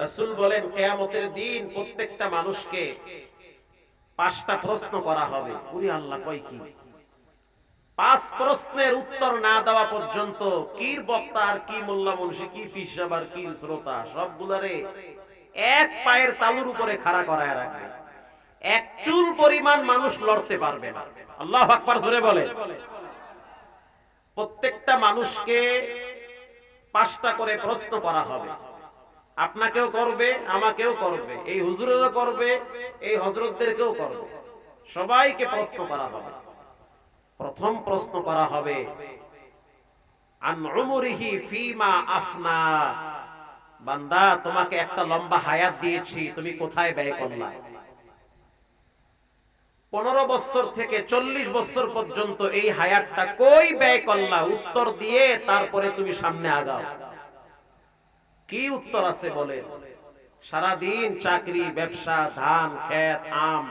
রাসূল বলেন, কেয়ামতের দিন প্রত্যেকটা মানুষকে পাঁচটা প্রশ্ন করা হবে। উনি আল্লাহ, কয় কি? পাঁচ প্রশ্নের উত্তর না দেওয়া পর্যন্ত কির বক্তা আর কি মোল্লা মুন্সি কি পিসাব আর কি শ্রোতা, সবগুলারে এক পায়ের তালুর উপরে খাড়া করায় রাখবে। এক চুল পরিমাণ মানুষ লড়তে পারবে না। আল্লাহ আকবার জোরে বলে। প্রত্যেকটা মানুষকে পাঁচটা করে প্রশ্ন করা হবে। আপনাকেও করবে, আমাকেও করবে। এই হুজুরেরও করবে, এই হজরতদেরকেও করবে। সবাইকে প্রশ্ন করা হবে। প্রথম প্রশ্ন করা হবে বান্দা, তোমাকে একটা লম্বা হায়াত দিয়েছি, তুমি কোথায় ব্যয় করলা? পনেরো বছর থেকে চল্লিশ বছর পর্যন্ত এই হায়াতটা কই ব্যয় করলা? উত্তর দিয়ে তারপরে তুমি সামনে আগাও। কি উত্তর আছে বলে? সারাদিন চাকরি, ব্যবসা, ধান, ক্ষেত, আম,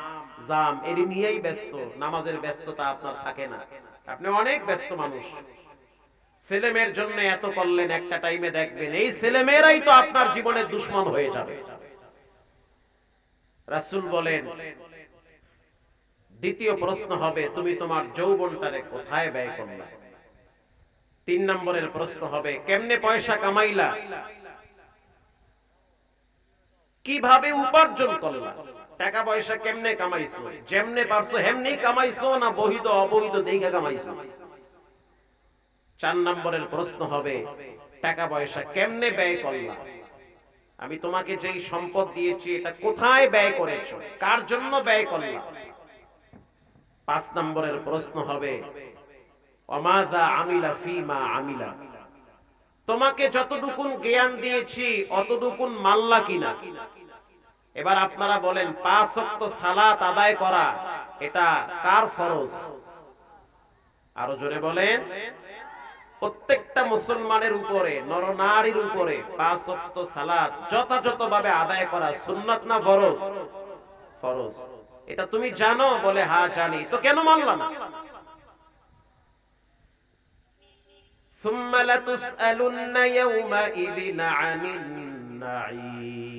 জাম এর নিয়েই ব্যস্ত। নামাজের ব্যস্ততা আপনার থাকে না। আপনি অনেক ব্যস্ত মানুষ। ছেলেমেয়ের জন্য এত করলেন, একটা টাইমে দেখবেন, এই ছেলেমেয়েরাই তো আপনার জীবনের দুশ্মন হয়ে যাবে। রাসূল বলেন, দ্বিতীয় প্রশ্ন হবে, তুমি তোমার যৌবনটারে কোথায় ব্যয় করলা? তিন নম্বরের প্রশ্ন হবে, কেমনে পয়সা কামাইলা? কীভাবে উপার্জন করলা? টাকা পয়সা কেমনে কামাইছো? যেমনে পারছ হেমনি কামাইছো না বহিত অবহিত দেখে কামাইছো? চার নম্বরের প্রশ্ন হবে, টাকা পয়সা কেমনে ব্যয় করলা? আমি তোমাকে যেই সম্পদ দিয়েছি, এটা কোথায় ব্যয় করেছ? কার জন্য ব্যয় করলা? পাঁচ নম্বরের প্রশ্ন হবে অমাদা আমিলা ফিমা আমিলা। তোমাকে যতটুকুন জ্ঞান দিয়েছি, অতটুকুন মাল্লা কিনা? এবার আপনারা বলেন, পাঁচ অক্ত সালাত আদায় করা, এটা কার ফরজ? আরও জোরে বলেন, প্রত্যেকটা মুসলমানের উপরে, নরনারীর উপরে পাঁচ অক্ত সালাত যথাযথভাবে আদায় করা সুন্নাত না ফরজ? ফরজ। এটা তুমি জানো বলে হ্যাঁ জানি। তো কেন মানলা না? ثم لتسألن يومئذ عن النعيم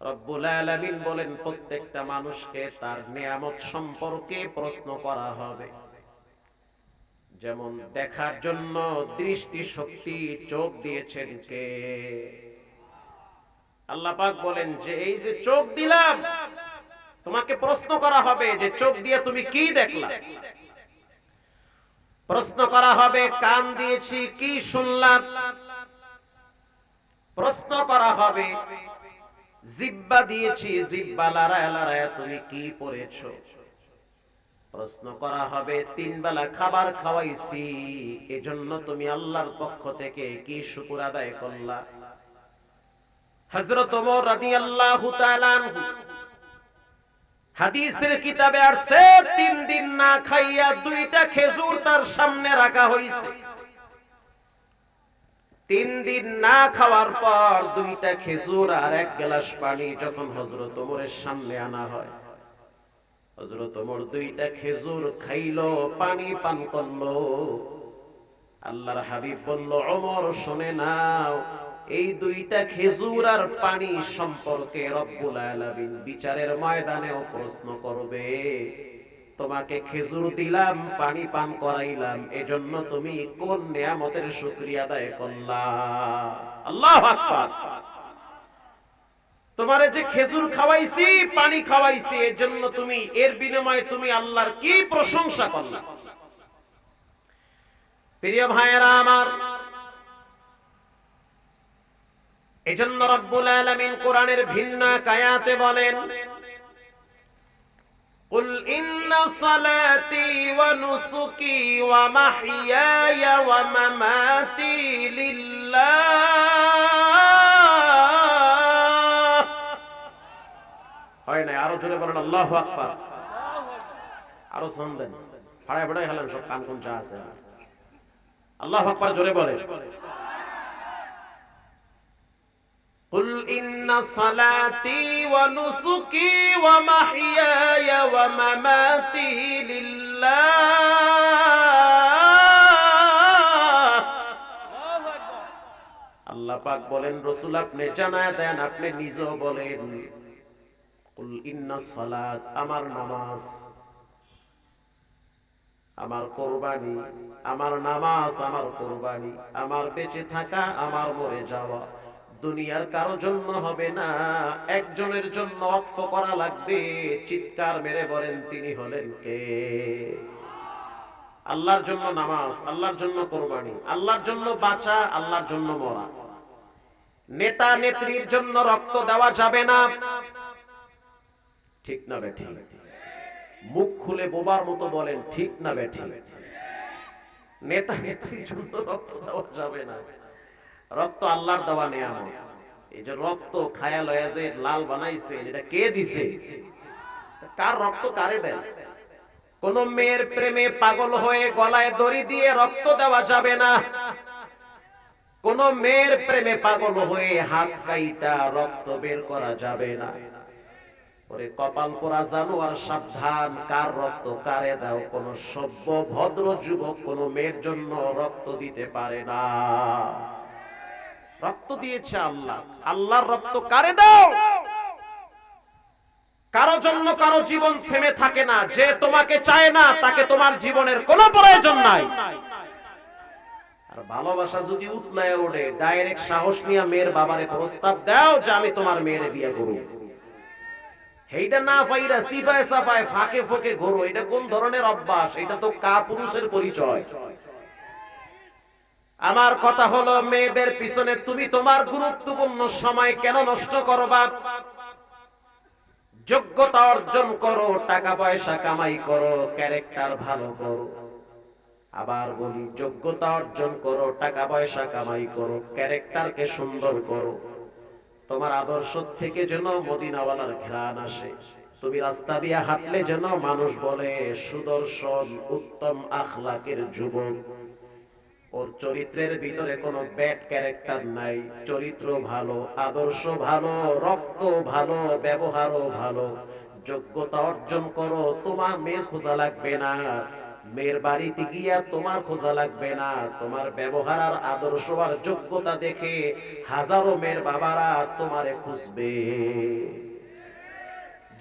রব্বুল আলামিন বলেন প্রত্যেকটা মানুষকে তার নিয়ামত সম্পর্কে প্রশ্ন করা হবে যেমন দেখার জন্য দৃষ্টি শক্তি চোখ দিয়েছেন কে আল্লাহ পাক বলেন যে এই যে চোখ দিলাম তোমাকে প্রশ্ন করা হবে যে চোখ দিয়ে তুমি কি দেখলা প্রশ্ন করা হবে, কান দিয়েছি, কি শুনলাম? প্রশ্ন করা হবে, জিব্বা দিয়েছি, জিব্বা লড়ায় লড়ায় তুমি কি পড়েছ? প্রশ্ন করা হবে, তিন বেলা খাবার খাওয়াইছি, এজন্য তুমি আল্লাহর পক্ষ থেকে কি শুকুর আদায় করলা? রাদিয়াল্লাহু তাআলা আনহু হাদিসের কিতাবে আসছে, তিন দিন না খাইয়া দুইটা খেজুর তার সামনে রাখা হইছে। তিন দিন না খাওয়ার পর দুইটা খেজুর আর এক গ্লাস পানি যখন হজরত ওমরের সামনে আনা হয় হজরত ওমর দুইটা খেজুর খাইলো, পানি পান করল। আল্লাহর হাবিব বলল, ওমর, শুনে নাও এই দুইটা খেজুর আর পানি সম্পর্কে রব্বুল আলামিন বিচারের ময়দানেও প্রশ্ন করবে। তোমাকে খেজুর দিলাম, পানি পান করাইলাম, এজন্য তুমি কোন নিয়ামতের শুকরিয়া আদায় করলা? আল্লাহু তোমারে যে খেজুর খাওয়াইছি, পানি খাওয়াইছি এর জন্য তুমি, এর বিনিময়ে তুমি আল্লাহর কি প্রশংসা করলা? প্রিয় ভাইয়েরা আমার এজন্য রব্বুল আলামিন কোরআনের ভিন্ন কায়াতে বলেন قل إن صلاتي ونسكي ومحياي ومماتي لله হয় না আরো জোরে বলেন আল্লাহু আকবার আরো শুনবেন হাড়ায় বড়াই হলেন সব কান কোন যা আছে আল্লাহু আকবার জোরে বলেন قل إن صلاتي ونسكي ومحياي ومماتي لله আল্লাহ পাক বলেন রসুল আপনি জানায় দেন আপনি নিজেও বলেন কুল ইন্না সালাত আমার নামাজ আমার কোরবানি আমার নামাজ আমার কোরবানি আমার বেঁচে থাকা আমার মরে যাওয়া দুনিয়ার কারও জন্য হবে না। একজনের জন্য অক্ষ করা লাগবে। চিৎকার মেরে বলেন, তিনি হলেন কে? আল্লাহর জন্য নামাজ, আল্লাহর জন্য কোরবানি, আল্লাহর জন্য বাঁচা, আল্লাহর জন্য মরা। নেতা নেত্রীর জন্য রক্ত দেওয়া যাবে না। ঠিক না বেঠি। মুখ খুলে বোবার মতো বলেন, ঠিক না বেঠি। নেতা নেত্রীর জন্য রক্ত দেওয়া যাবে না। রক্ত আল্লাহর দেওয়া নেয়ামত। এই যে রক্ত খায়া লয়া যে লাল বানাইছে, এটা কে দিছে? কার রক্ত কারে দেয়? কোন মেয়ের প্রেমে পাগল হয়ে গলায় দড়ি দিয়ে রক্ত দেওয়া যাবে না। কোন মেয়ের প্রেমে পাগল হয়ে হাত কাইটা রক্ত বের করা যাবে না। ওরে কপাল পোড়া জানোয়ার, সাবধান। কার রক্ত কারে দাও? কোন সভ্য, ভদ্র যুবক কোন মেয়ের জন্য রক্ত দিতে পারে না। রক্ত দিয়েছে আল্লাহ। আল্লাহর রক্ত কারে দাও? কারও জন্য কারও জীবন থেমে থাকে না। যে তোমাকে চায় না, তাকে তোমার জীবনের কোনো প্রয়োজন নাই। আর ভালোবাসা যদি উতলায় ওঠে, ডাইরেক্ট সাহস নিয়ে মেয়ের বাবারে প্রস্তাব দাও যে আমি তোমার মেয়েরে বিয়ে করব। এইটা না পাইরা সিফায় সাফায় ফাঁকে ফোকে ঘোরো। এটা কোন ধরনের অভ্যাস? এটা তো কা পুরুষের পরিচয়। আমার কথা হলো, মেয়েদের পিছনে তুমি তোমার গুরুত্বপূর্ণ সময় কেন নষ্ট করবা? যোগ্যতা অর্জন করো, টাকা পয়সা কামাই করো, ক্যারেক্টার ভালো করো। আবার বলি, যোগ্যতা অর্জন করো, টাকা পয়সা কামাই করো, ক্যারেক্টারকে সুন্দর করো। তোমার আদর্শ থেকে যেন মদিনাওয়ালার ঘ্রাণ আসে। তুমি রাস্তা দিয়ে হাঁটলে যেন মানুষ বলে, সুদর্শন উত্তম আখলাকের যুবক। ওর চরিত্রের ভিতরে কোনো ব্যাড ক্যারেক্টার নাই। চরিত্র ভালো, আদর্শ ভালো, রক্ত ভালো, ব্যবহারও ভালো। যোগ্যতা অর্জন করো, তোমার মেয়ে খোঁজা লাগবে না। মেয়ের বাড়িতে গিয়া তোমার খোঁজা লাগবে না। তোমার ব্যবহার আর আদর্শ আর যোগ্যতা দেখে হাজারো মেয়ের বাবারা তোমারে খুঁজবে।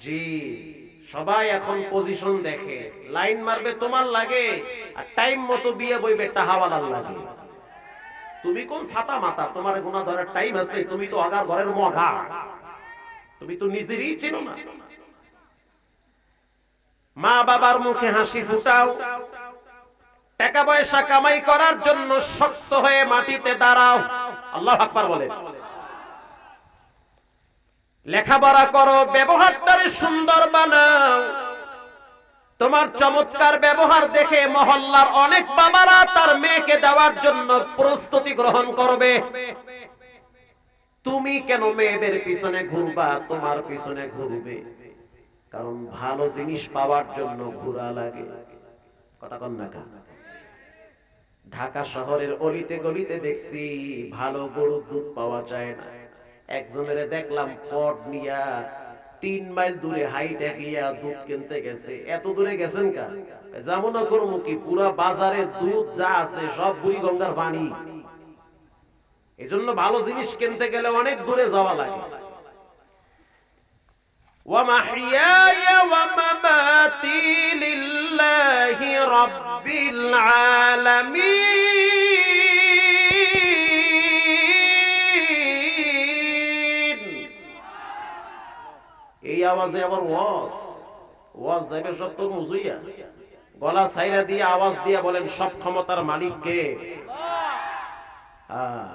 জি। সবাই এখন পজিশন দেখে। লাইন মারবে তোমার লাগে, আর টাইম মতো বিয়ে বইবে টাহাওয়ালার লাগে। তুমি কোন ছাতা মাতা? তোমার গুণা ধরার টাইম আছে, তুমি তো আগার ঘরের মগা। তুমি তো নিজেরই চিনো না। মা বাবার মুখে হাসি ফুটাও। টাকা পয়সা কামাই করার জন্য শক্ত হয়ে মাটিতে দাঁড়াও। আল্লাহ আকবার বলে লেখাপড়া করো, ব্যবহারটারে সুন্দর বানাও। তোমার চমৎকার ব্যবহার দেখে মহল্লার অনেক বাবারা তার মেয়েকে দেওয়ার জন্য প্রস্তুতি গ্রহণ করবে। তুমি কেন মেয়েদের পিছনে ঘুরবা? তোমার পিছনে ঘুরবে। কারণ ভালো জিনিস পাওয়ার জন্য ঘোরা লাগে। কথা কন না ঢাকা শহরের অলিতে গলিতে দেখছি ভালো গরুর দুধ পাওয়া যায় না। একজনের দেখলাম ফট নিয়া তিন মাইল দূরে হাইটে গিয়া দুধ কিনতে গেছে এত দূরে গেছেন কা যেমন করবো কি পুরা বাজারে দুধ যা আছে সব বুড়ি গঙ্গার পানি এজন্য ভালো জিনিস কিনতে গেলে অনেক দূরে যাওয়া লাগে ومحياي ومماتي لله رب العالمين আওয়াজে আবার ওয়াজ। ওয়াজ যাবে সব তো গলা সাইরা দিয়ে আওয়াজ দিয়ে বলেন সব ক্ষমতার মালিক কে? হ্যাঁ,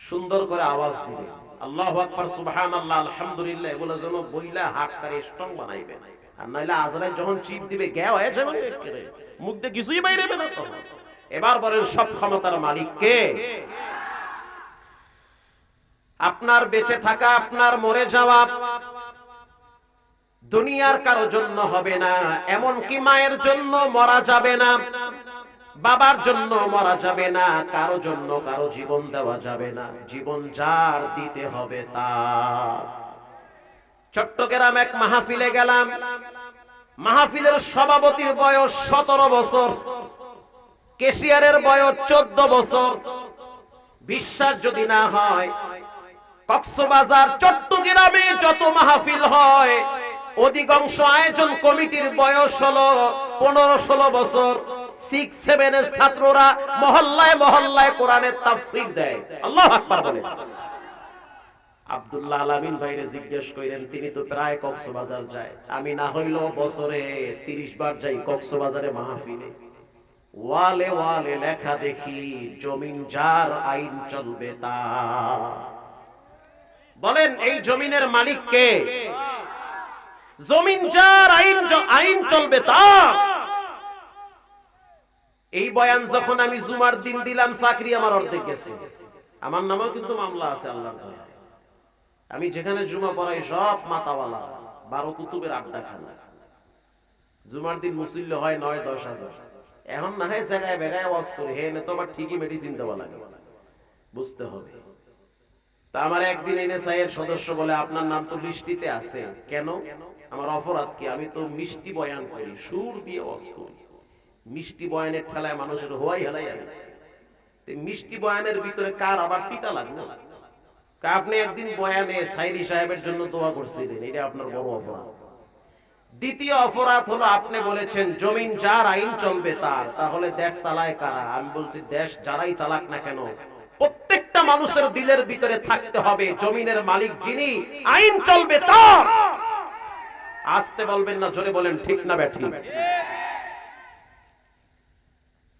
সুন্দর করে আওয়াজ দিবে। আল্লাহ আকবার সুবহান আল্লাহ আলহামদুলিল্লাহ এগুলো যেন বইলা হাত তারে স্ট্রং বানাইবে। আর নাইলে আজরাইল যখন চিপ দিবে গ্যাও হয়ে যাবে। মুখ দিয়ে কিছুই বাইরে না। এবার বলেন সব ক্ষমতার মালিক কে? আপনার বেঁচে থাকা আপনার মরে যাওয়া দুনিয়ার কারও জন্য হবে না এমন কি মায়ের জন্য মরা যাবে না, বাবার জন্য মরা যাবে না, কারও জন্য কারও জীবন দেওয়া যাবে না, জীবন যার দিতে হবে তার। চট্টগ্রাম এক মাহফিলে গেলাম, মাহফিলের সভাপতির বয়স সতেরো বছর, কেশিয়ারের বয়স চোদ্দ বছর। বিশ্বাস যদি না হয়, কক্সবাজার, চট্টগ্রামে যত মাহফিল হয় অধিকাংশ আয়োজন কমিটির বয়স হলো পনেরো ষোলো বছর। সিক্স ছাত্ররা মহল্লায় মহল্লায় কোরআনের দেয়। আল্লাহ বলে। আব্দুল্লাহ আলামিন ভাইরে জিজ্ঞেস তিনি তো প্রায় কক্সবাজার যায়। আমি না হইলেও বছরে তিরিশ বার যাই কক্সবাজারে মাহফিলে। ওয়ালে ওয়ালে লেখা দেখি জমিন যার আইন চলবে তা। বলেন, এই জমিনের মালিক কে? জমিন যার, আইন আইন চলবে তা এই বয়ান যখন আমি জুমার দিন দিলাম, চাকরি আমার অর্ধেক গেছে। আমার নামেও কিন্তু মামলা আছে আল্লাহর দয়ায়। আমি যেখানে জুমা পড়াই, সব মাতাওয়ালা, বারো কুতুবের আড্ডা খানা জুমার দিন মুসল্য হয় নয়, দশ হাজার। এখন না হয় জায়গায় বেগায় ওয়াজ করে। হে না তো আবার ঠিকই মেডিসিন দেওয়া লাগে। বুঝতে হবে। তা আমার একদিন এনে সাইয়ের সদস্য বলে, আপনার নাম তো মিষ্টিতে আছে। কেন? আমার অপরাধ কি? আমি তো মিষ্টি বয়ান করি, সুর দিয়ে ওয়াজ মিষ্টি বয়ানের ঠেলায় মানুষের হোয়াই হেলাই আমি। মিষ্টি বয়ানের ভিতরে কার আবার তিতা লাগল? আপনি একদিন বয়ানে সাইরি সাহেবের জন্য দোয়া করছিলেন, এটা আপনার বড় অপরাধ। দ্বিতীয় অপরাধ হলো, আপনি বলেছেন জমিন যার আইন চলবে তার, তাহলে দেশ চালায় কারা? আমি বলছি, দেশ যারাই চালাক না কেন প্রত্যেকটা মানুষের দিলের ভিতরে থাকতে হবে, জমিনের মালিক যিনি, আইন চলবে তার। আসতে বলবেন না, জোরে বলেন, ঠিক না ব্যাঠি